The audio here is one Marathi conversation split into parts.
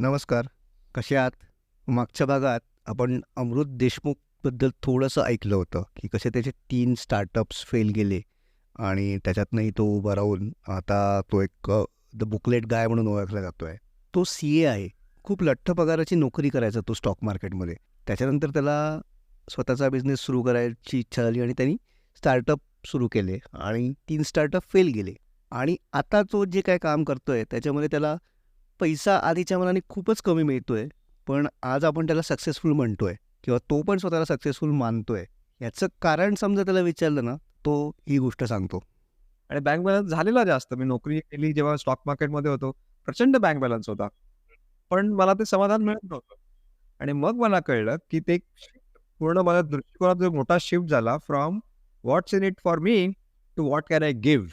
नमस्कार. कसे आहात? मागच्या भागात आपण अमृत देशमुखबद्दल थोडंसं ऐकलं होतं की कसे त्याचे तीन स्टार्टअप्स फेल गेले आणि त्याच्यातनंही तो उभा राहून आता तो एक द बुकलेट गाय म्हणून ओळखला जातो आहे तो सी ए आहे. खूप लठ्ठ पगाराची नोकरी करायचा तो स्टॉक मार्केटमध्ये त्याच्यानंतर त्याला स्वतःचा बिझनेस सुरू करायची इच्छा झाली आणि त्यांनी स्टार्टअप सुरू केले आणि तीन स्टार्टअप फेल गेले. आणि आता तो जे काय काम करतोय त्याच्यामध्ये त्याला पैसा आधीच्या मनाने खूपच कमी मिळतोय पण आज आपण त्याला सक्सेसफुल म्हणतोय किंवा तो पण स्वतःला सक्सेसफुल मानतोय याचं कारण समजा त्याला विचारलं ना तो ही गोष्ट सांगतो. आणि बँक बॅलन्स झालेला जास्त. मी नोकरी केली जेव्हा स्टॉक मार्केटमध्ये होतो प्रचंड बँक बॅलन्स होता. पण मला ते समाधान मिळत नव्हतं. आणि मग मला कळलं की ते पूर्ण माझ्या दृष्टिकोनात जो मोठा शिफ्ट झाला from what's in it for me to what can I give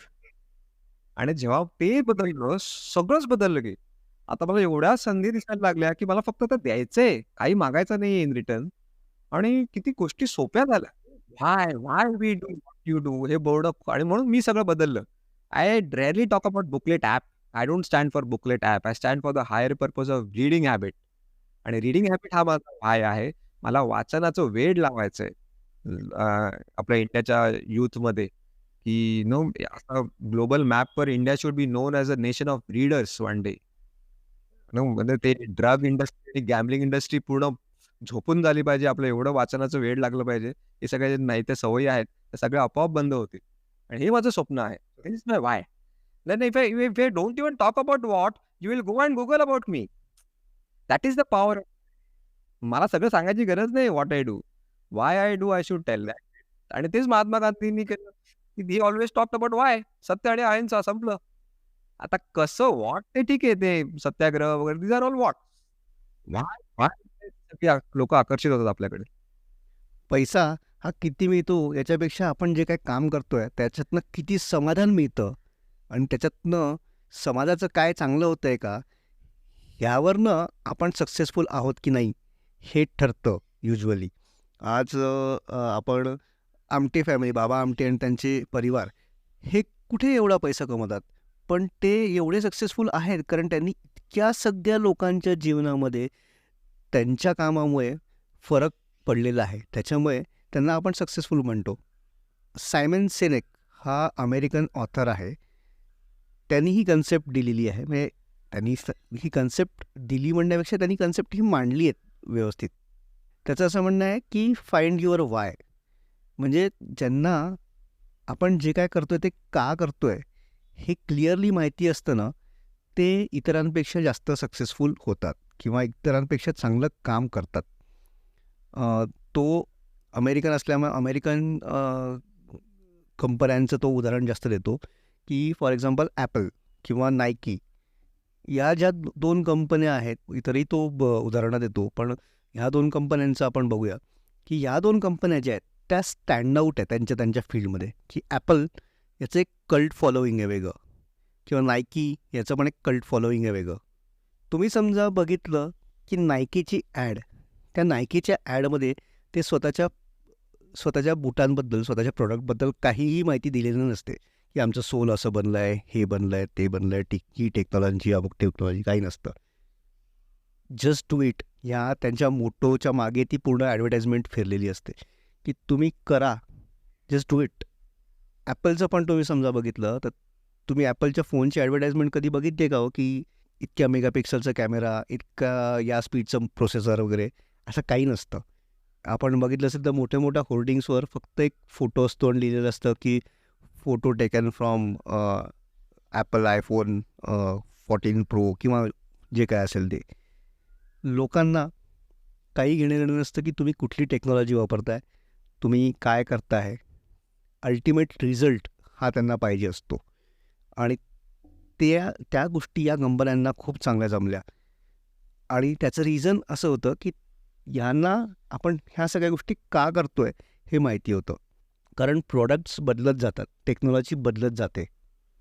आणि जेव्हा ते बदललं सगळंच बदललं की आता मला एवढ्या संधी दिसायला लागल्या की मला फक्त तर द्यायचंय काही मागायचं नाही इन रिटर्न आणि किती गोष्टी सोप्या झाल्या. Why why we do you do हे बोर्ड आणि म्हणून मी सगळं बदललं. I rarely talk about booklet app I don't stand for booklet app I stand for the higher purpose of reading habit आणि रीडिंग हॅबिट हा माझा व्हाय आहे. मला वाचनाचं वेळ लावायचं आहे. आपल्या इंडियाच्या यूथमध्ये की नो असा global मॅपवर India should be known as a nation of readers one day म्हणजे ते ड्रग इंडस्ट्री गॅमलिंग इंडस्ट्री पूर्ण झोपून झाली पाहिजे. आपलं एवढं वाचनाचं वेळ लागलं पाहिजे. हे सगळे नाही त्या सवयी आहेत त्या सगळ्या आपोआप बंद होतील. आणि हे माझं स्वप्न आहे. Is my why then if I if I don't even talk about what you will go and Google about me that is the power मला सगळं सांगायची गरज नाही what I do why I do I should tell that आणि तेच महात्मा गांधींनी केलं. की ऑलवेज टॉक अबाउट वाय सत्य आणि अहिंसा संपलं. आता कसं वॉट ते ठीक आहे ते सत्याग्रह वगैरे these are all what why लोक आकर्षित होतात आपल्याकडे. पैसा हा किती मिळतो याच्यापेक्षा आपण जे काय काम करतोय त्याच्यातनं किती समाधान मिळतं? आणि त्याच्यातनं समाजाचं काय चांगलं होतं आहे का? ह्यावरनं आपण सक्सेसफुल आहोत की नाही हे ठरतं युजली आज आपण आमटे फॅमिली बाबा आमटे आणि त्यांचे परिवार हे कुठे एवढा पैसा कमवतात? पण ते एवढे सक्सेसफुल आहेत कारण त्यांनी इतक्या सगळ्या लोकांच्या जीवनामध्ये त्यांच्या कामामुळे फरक पडलेला आहे. त्याच्यामुळे त्यांना आपण सक्सेसफुल म्हणतो. सायमन सेनेक हा अमेरिकन ऑथर आहे. त्यांनी ही कन्सेप्ट दिलेली आहे. म्हणजे त्यांनी ही कन्सेप्ट दिली म्हणण्यापेक्षा त्यांनी कन्सेप्ट ही मांडली आहेत व्यवस्थित. त्याचं असं म्हणणं आहे की फाइंड युअर वाय म्हणजे ज्यांना आपण जे काय करतोय ते का करतोय हे क्लिअरली माहिती असतं ना ते इतरांपेक्षा जास्त सक्सेसफुल होतात किंवा इतरांपेक्षा चांगलं काम करतात. तो अमेरिकन असल्यामुळे अमेरिकन कंपन्यांचं तो उदाहरण जास्त देतो की फॉर एक्झाम्पल ॲपल किंवा नायकी या ज्या दोन कंपन्या आहेत इतरही तो ब उदाहरणं देतो पण ह्या दोन कंपन्यांचं आपण बघूया की या दोन कंपन्या ज्या आहेत त्या स्टँड आऊट आहेत त्यांच्या त्यांच्या फील्डमध्ये की ॲपल याचं एक कल्ट फॉलोईंग आहे वेगळं. किंवा नायकी याचं पण एक कल्ट फॉलोईंग आहे वेगळं. तुम्ही समजा बघितलं की नायकीची ॲड त्या नायकीच्या ॲडमध्ये ते स्वतःच्या स्वतःच्या बुटांबद्दल स्वतःच्या प्रॉडक्टबद्दल काहीही माहिती दिलेली नसते. की आमचं सोल असं बनलं आहे हे बनलं आहे ते बनलं आहे टिक ही टेक्नॉलॉजी अमुक टेक्नॉलॉजी काही नसतं. जस्ट टू इट ह्या त्यांच्या मोटोच्या मागे ती पूर्ण ॲडव्हर्टाईजमेंट फिरलेली असते. की तुम्ही करा. जस्ट टू इट ॲपलचं पण तुम्ही समजा बघितलं तर तुम्ही ॲपलच्या फोनची ॲडव्हर्टाईजमेंट कधी बघितली का हो? की इतक्या मेगापिक्सलचा कॅमेरा इतका या स्पीडचं प्रोसेसर वगैरे असं काही नसतं. आपण बघितलं असेल तर मोठ्या मोठ्या होर्डिंग्सवर फक्त एक फोटो असतो आणि लिहिलेलं असतं की photo taken from Apple iPhone fourteen pro किंवा जे काय असेल ते. लोकांना काही घेणं देणं नसतं की तुम्ही कुठली टेक्नॉलॉजी वापरताय तुम्ही काय करताय. अल्टिमेट रिझल्ट हा त्यांना पाहिजे असतो. आणि त्या त्या गोष्टी या कंपन्यांना खूप चांगल्या जमल्या. आणि त्याचं रिझन असं होतं की यांना आपण ह्या सगळ्या गोष्टी का करतो आहे हे माहिती होतं. कारण प्रॉडक्ट्स बदलत जातात टेक्नॉलॉजी बदलत जाते.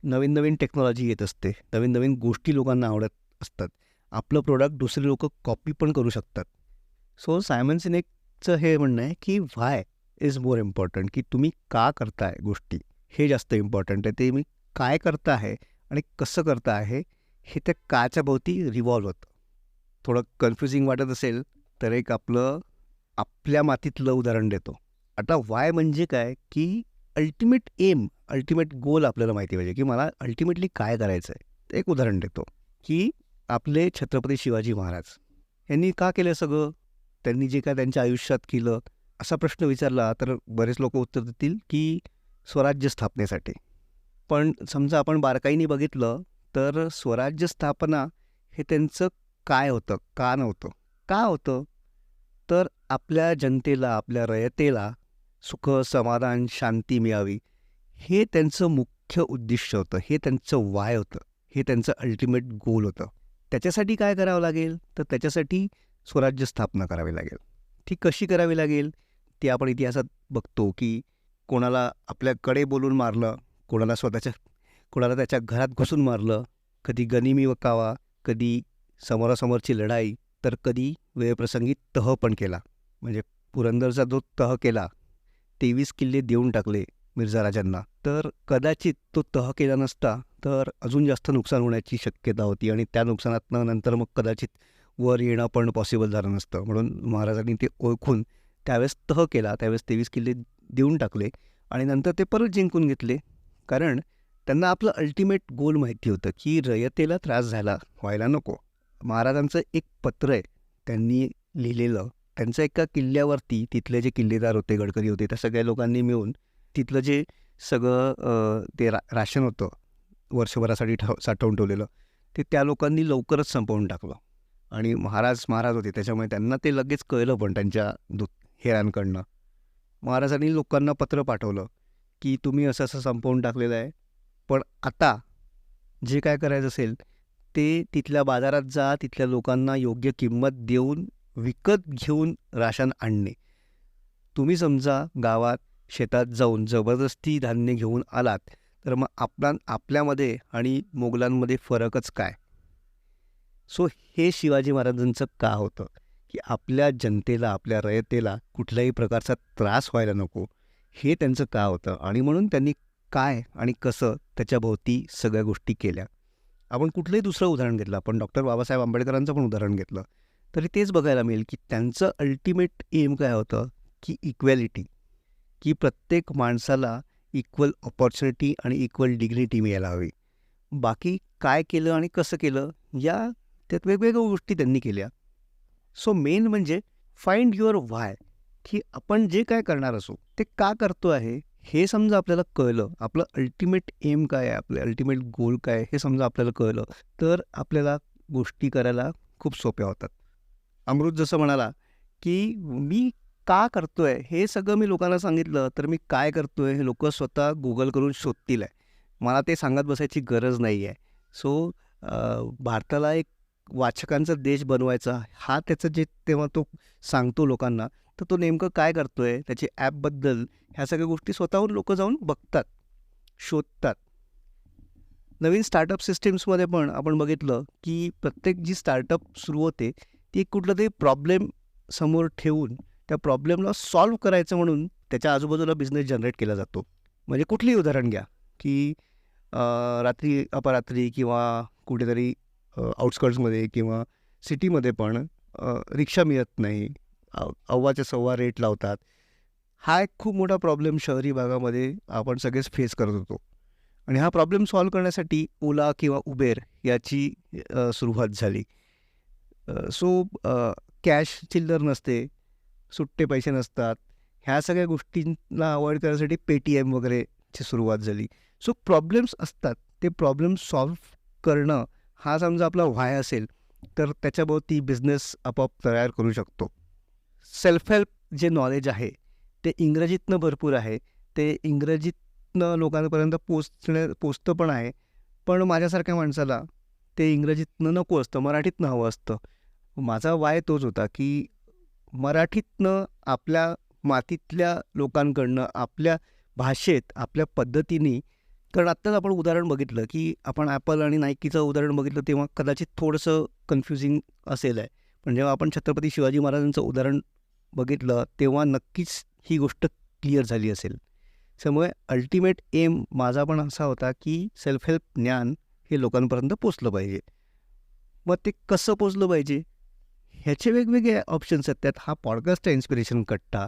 नवीन नवीन टेक्नॉलॉजी येत असते नवीन नवीन गोष्टी लोकांना आवडत असतात. आपलं प्रोडक्ट दुसरे लोक कॉपी पण करू शकतात. सो सायमन सिनेकचं हे म्हणणं आहे की व्हाय इज मोर इम्पॉर्टंट की तुम्ही का करताय गोष्टी? हे जास्त इम्पॉर्टंट आहे. ते मी काय करता आहे आणि कसं करता आहे हे त्या काच्या भोवती रिव्हॉल्व होतं. थोडं कन्फ्युजिंग वाटत असेल तर एक आपलं आपल्या मातीतलं उदाहरण देतो. आता वाय म्हणजे काय? की अल्टिमेट एम अल्टिमेट गोल आपल्याला माहिती पाहिजे. की मला अल्टिमेटली काय करायचं आहे ते एक उदाहरण देतो. की आपले छत्रपती शिवाजी महाराज यांनी का केलं सगळं? त्यांनी जे काय त्यांच्या आयुष्यात केलं? असा प्रश्न विचारला तर बरेच लोक उत्तर देतील की स्वराज्य स्थापनेसाठी. पण समजा आपण बारकाईने बघितलं तर स्वराज्य स्थापना हे त्यांचं काय होतं? का नव्हतं? का होतं? तर आपल्या जनतेला आपल्या रयतेला सुख समाधान शांती मिळावी हे त्यांचं मुख्य उद्दिष्ट होतं. हे त्यांचं वाय होतं. हे त्यांचं अल्टिमेट गोल होतं. त्याच्यासाठी काय करावं लागेल? तर त्याच्यासाठी स्वराज्य स्थापना करावी लागेल. ती कशी करावी लागेल? ती आपण इतिहासात बघतो की कोणाला आपल्याकडे बोलून मारलं कोणाला स्वतःच्या कोणाला त्याच्या घरात घुसून मारलं कधी गनिमी वकावा कधी समोरासमोरची लढाई तर कधी वेळप्रसंगी तह पण केला. म्हणजे पुरंदरचा जो तह केला तेवीस किल्ले देऊन टाकले मिर्झा राजांना. तर कदाचित तो तह केला नसता तर अजून जास्त नुकसान होण्याची शक्यता होती आणि त्या नुकसानातनं नंतर मग कदाचित वर येणं पण पॉसिबल झालं नसतं. म्हणून महाराजांनी ते ओळखून त्यावेळेस तह केला त्यावेळेस तेवीस किल्ले देऊन टाकले आणि नंतर ते परत जिंकून घेतले. कारण त्यांना आपलं अल्टिमेट गोल माहिती होतं की रयतेला त्रास झाला व्हायला नको. महाराजांचं एक पत्र आहे त्यांनी लिहिलेलं. त्यांचं एका किल्ल्यावरती तिथले जे किल्लेदार होते गडकरी होते त्या सगळ्या लोकांनी मिळून तिथलं जे सगळं ते रा राशन होतं वर्षभरासाठी ठेव साठवून ठेवलेलं ते त्या लोकांनी लवकरच संपवून टाकलं. आणि महाराज महाराज होते त्याच्यामुळे त्यांना ते लगेच कळलं पण त्यांच्या दु हेरांकडनं. महाराजांनी लोकांना पत्र पाठवलं की तुम्ही असं असं संपवून टाकलेलं आहे. पण आता जे काय करायचं असेल ते तिथल्या बाजारात जा तिथल्या लोकांना योग्य किंमत देऊन विकत घेऊन राशन आणणे. तुम्ही समजा गावात शेतात जाऊन जबरदस्ती धान्य घेऊन आलात तर मग आपला आपल्यामध्ये आणि मोगलांमध्ये फरकच काय? सो हे शिवाजी महाराजांचं का होतं? की आपल्या जनतेला आपल्या रयतेला कुठल्याही प्रकारचा त्रास व्हायला नको. हे त्यांचं का होतं? आणि म्हणून त्यांनी काय आणि कसं त्याच्याभोवती सगळ्या गोष्टी केल्या. आपण कुठलंही दुसरं उदाहरण घेतलं. आपण डॉक्टर बाबासाहेब आंबेडकरांचं पण उदाहरण घेतलं. तरी तेच बघायला मिळेल की त्यांचं अल्टिमेट एम काय होतं? की इक्वॅलिटी की प्रत्येक माणसाला इक्वल ऑपॉर्च्युनिटी आणि इक्वल डिग्निटी मिळायला हवी. बाकी काय केलं आणि कसं केलं? या त्यात वेगवेगळ्या गोष्टी त्यांनी केल्या. सो मेन म्हणजे फाइंड युअर व्हाय की आपण जे काय करणार असो ते का करतो आहे हे समजा आपल्याला कळलं. आपलं अल्टिमेट एम काय आहे आपलं अल्टिमेट गोल काय हे समजा आपल्याला कळलं तर आपल्याला गोष्टी करायला खूप सोप्या होतात. अमृत जसं म्हणाला की मी का करतोय हे सगळं मी लोकांना सांगितलं तर मी काय करतोय हे लोक स्वतः गुगल करून शोधतील आहे. मला ते सांगत बसायची गरज नाही आहे. सो भारताला एक वाचकांचा देश बनवायचा हा त्याचं जे तेव्हा तो सांगतो लोकांना तर तो नेमकं काय करतोय त्याचे ॲपबद्दल ह्या सगळ्या गोष्टी स्वतःहून लोक जाऊन बघतात शोधतात. नवीन स्टार्टअप सिस्टीम्समध्ये पण आपण बघितलं की प्रत्येक जी स्टार्टअप सुरू होते ती कुठलं तरी प्रॉब्लेम समोर ठेवून त्या प्रॉब्लेमला सॉल्व्ह करायचं म्हणून त्याच्या आजूबाजूला बिझनेस जनरेट केला जातो. म्हणजे कुठलीही उदाहरण घ्या की रात्री अपरात्री किंवा कुठेतरी आउटस्कर्ट्समध्ये किंवा सिटीमध्ये पण रिक्षा मिळत नाही. अव्वाच्या सव्वा रेट लावतात. हा एक खूप मोठा प्रॉब्लेम शहरी भागामध्ये आपण सगळेच फेस करत होतो. आणि हा प्रॉब्लेम सॉल्व्ह करण्यासाठी ओला किंवा उबेर याची सुरुवात झाली. सो कॅश चिल्लर नसते सुट्टे पैसे नसतात. ह्या सगळ्या गोष्टींना अवॉइड करण्यासाठी पेटीएम वगैरेची सुरुवात झाली. सो प्रॉब्लेम्स असतात. ते प्रॉब्लेम सॉल्व्ह करणं हा समजा आपला व्हाय असेल तर त्याच्याभोवती बिझनेस आपोआप तयार करू शकतो. सेल्फ हेल्प जे नॉलेज आहे ते इंग्रजीतनं भरपूर आहे. ते इंग्रजीतनं लोकांपर्यंत पोचण्या पोचतं पण आहे. पण माझ्यासारख्या माणसाला ते इंग्रजीतनं नको असतं मराठीतनं हवं असतं. माझा वाय तोच होता की मराठीतनं आपल्या मातीतल्या लोकांकडनं आपल्या भाषेत आपल्या पद्धतीने कारण आत्ताच आपण उदाहरण बघितलं की आपण ॲपल आणि नायकीचं उदाहरण बघितलं तेव्हा कदाचित थोडंसं कन्फ्युजिंग असेल आहे. पण जेव्हा आपण छत्रपती शिवाजी महाराजांचं उदाहरण बघितलं तेव्हा नक्कीच ही गोष्ट क्लिअर झाली असेल. त्यामुळे अल्टिमेट एम माझा पण असा होता की सेल्फ हेल्प ज्ञान हे लोकांपर्यंत पोचलं पाहिजे. मग ते कसं पोचलं पाहिजे? ह्याचे वेगवेगळे ऑप्शन्स आहेत. त्यात हा पॉडकास्ट आहे इन्स्पिरेशन कट्टा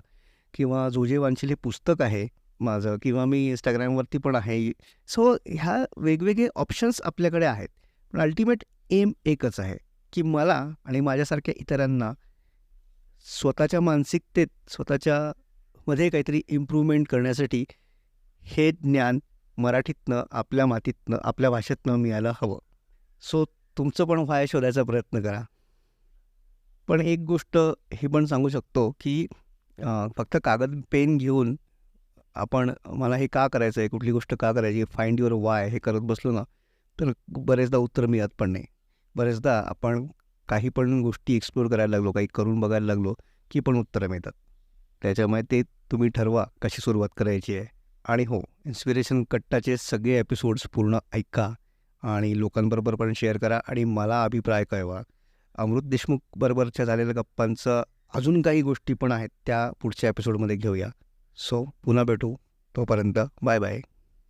किंवा जो जे हे पुस्तक आहे. माझं किंवा मी इंस्टाग्रामवरती पण आहे. सो ह्या वेगवेगळे ऑप्शन्स आपल्याकडे आहेत. पण अल्टिमेट एम एकच आहे की मला आणि माझ्यासारख्या इतरांना स्वतःच्या मानसिकतेत स्वतःच्या मध्ये काहीतरी इम्प्रूव्हमेंट करण्यासाठी हे ज्ञान मराठीतनं आपल्या मातीतनं आपल्या भाषेतनं मिळायला हवं. सो तुमचं पण व्हाय शोधायचा प्रयत्न करा. पण एक गोष्ट ही पण सांगू शकतो की फक्त कागद पेन घेऊन आपण मला हे का करायचं आहे? कुठली गोष्ट का करायची फाइंड युअर वाय हे करत बसलो ना तर बरेचदा उत्तर मिळत पण नाही. बरेचदा आपण काही पण गोष्टी एक्सप्लोर करायला लागलो काही करून बघायला लागलो की पण उत्तरं मिळतात. त्याच्यामुळे ते तुम्ही ठरवा कशी सुरुवात करायची आहे. आणि हो इन्स्पिरेशन कट्टाचे सगळे एपिसोड्स पूर्ण ऐका आणि लोकांबरोबर पण शेअर करा आणि मला अभिप्राय कळवा. अमृत देशमुख बरोबरच्या झालेल्या गप्पांचं अजून काही गोष्टी पण आहेत त्या पुढच्या एपिसोडमध्ये घेऊया. सो पुन्हा भेटू. तोपर्यंत बाय बाय.